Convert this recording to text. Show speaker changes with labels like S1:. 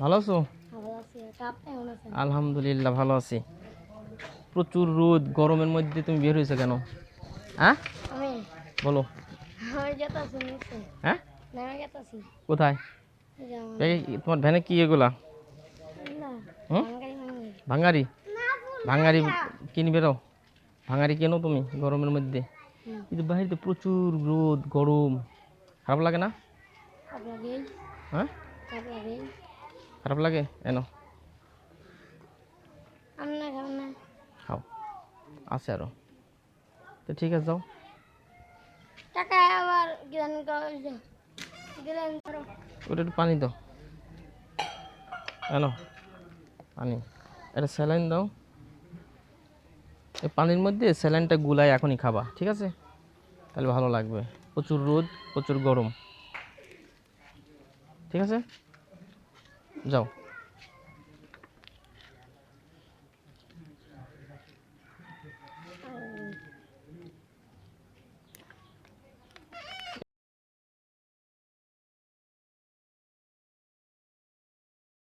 S1: ভালো আছো? আলহামদুলিল্লাহ ভালো আছি। প্রচুর রোদ গরমের মধ্যে তুমি বের হয়েছো কেন? হ্যাঁ? বলো। হ্যাঁ? কোথায়? তোমার ভ্যানে কি এগুলা। ভাঙ্গারি ভাঙ্গারি কিনে বেরো ভাঙ্গারি কেনো তুমি গরমের মধ্যে? কিন্তু বাইরে তো প্রচুর রোদ গরম। খারাপ লাগে না? হ্যাঁ? খারাপ লাগে? এনো।
S2: খাবেন
S1: খাও। আছে আরও। তো ঠিক আছে যাও।
S2: টাকা আবার গিলান গিলান
S1: ওটা একটু পানি দাও। এনো পানি। এটা স্যালাইন দাও। এই পানির মধ্যে স্যালাইনটা গুলাই এখনই খাবা ঠিক আছে? তাহলে ভালো লাগবে। প্রচুর রোদ প্রচুর গরম। ঠিক আছে? যাও